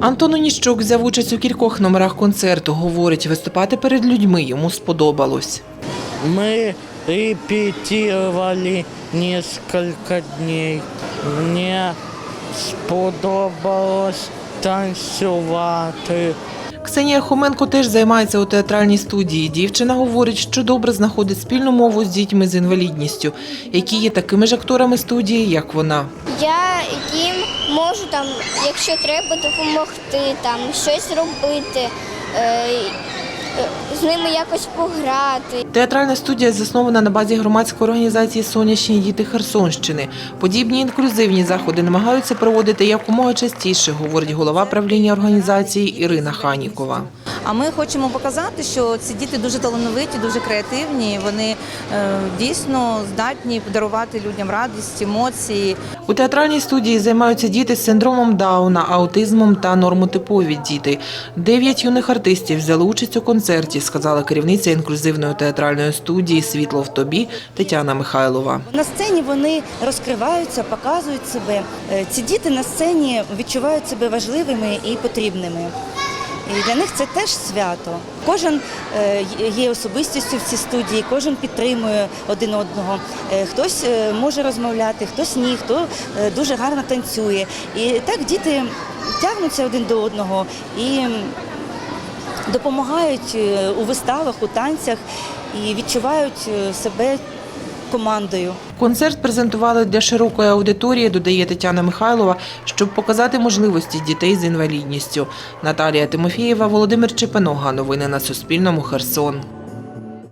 Антон Оніщук взяв участь у кількох номерах концерту. Говорить, виступати перед людьми йому сподобалось. Мы репетировали несколько дней. Мне сподобалось танцювати. Ксенія Хоменко теж займається у театральній студії. Дівчина говорить, що добре знаходить спільну мову з дітьми з інвалідністю, які є такими ж акторами студії, як вона. Я їм можу там, якщо треба, допомогти, там щось робити, е, з ними якось пограти. Театральна студія заснована на базі громадської організації Сонячні діти Херсонщини. Подібні інклюзивні заходи намагаються проводити якомога частіше, говорить голова правління організації Ірина Ханікова. А ми хочемо показати, що ці діти дуже талановиті, дуже креативні. Вони е, дійсно здатні подарувати людям радість, емоції. У театральній студії займаються діти з синдромом Дауна, аутизмом та нормотипові діти. Дев'ять юних артистів взяли участь у концерті, сказала керівниця інклюзивної театральної студії Світло в тобі Тетяна Михайлова. На сцені вони розкриваються, показують себе. Е, Ці діти на сцені відчувають себе важливими і потрібними. І для них це теж свято. Кожен е, є особистістю в цій студії, кожен підтримує один одного. Е, Хтось е, може розмовляти, хтось ні, хто дуже гарно танцює. І так діти тягнуться один до одного і допомагають у виставах, у танцях і відчувають себе командою. Концерт презентували для широкої аудиторії, додає Тетяна Михайлова, щоб показати можливості дітей з інвалідністю. Наталія Тимофієва, Володимир Чепенога. Новини на Суспільному. Херсон.